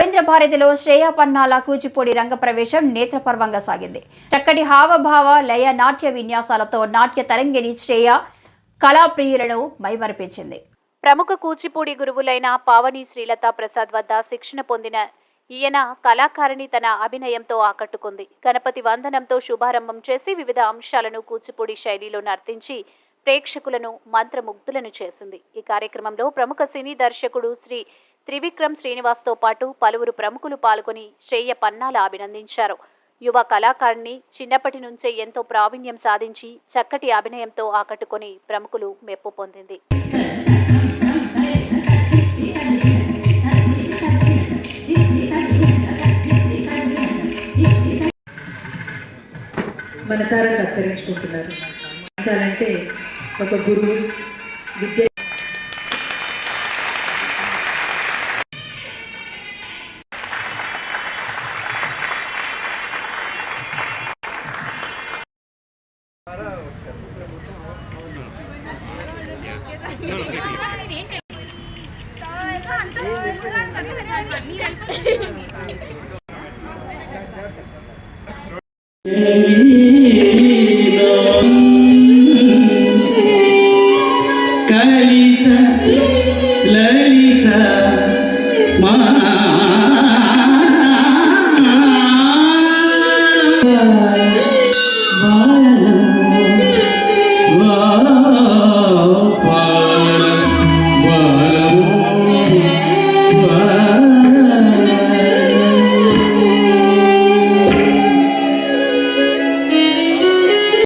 రవీంద్ర భారతిలో శ్రేయా పన్నాల కూచిపూడి రంగప్రవేశం నేత్రపర్వంగా సాగింది. చక్కటి హావభావ లయ నాట్య విన్యాసాలతో నాట్య తరంగిణి శ్రేయ కళాప్రియులను మైమరిపించింది. ప్రముఖ కూచిపూడి గురువులైన పావని శ్రీలత ప్రసాద్ వద్ద శిక్షణ పొందిన ఈయన కళాకారిణి తన అభినయంతో ఆకట్టుకుంది. గణపతి వందనంతో శుభారంభం చేసి వివిధ అంశాలను కూచిపూడి శైలిలో నర్తించి ప్రేక్షకులను మంత్రముగ్ధులను చేసింది. ఈ కార్యక్రమంలో ప్రముఖ సినీ దర్శకుడు శ్రీ త్రివిక్రమ్ శ్రీనివాస్తో పాటు పలువురు ప్రముఖులు పాల్గొని శ్రేయ పన్నాల అభినందించారు. యువ కళాకారిణి చిన్నప్పటి నుంచే ఎంతో ప్రావీణ్యం సాధించి చక్కటి అభినయంతో ఆకట్టుకొని ప్రముఖులు మెప్పు పొందింది. మనసారా సత్కరించుకుంటున్నారు. ఒక గురువు విద్య Lalita, Lalita,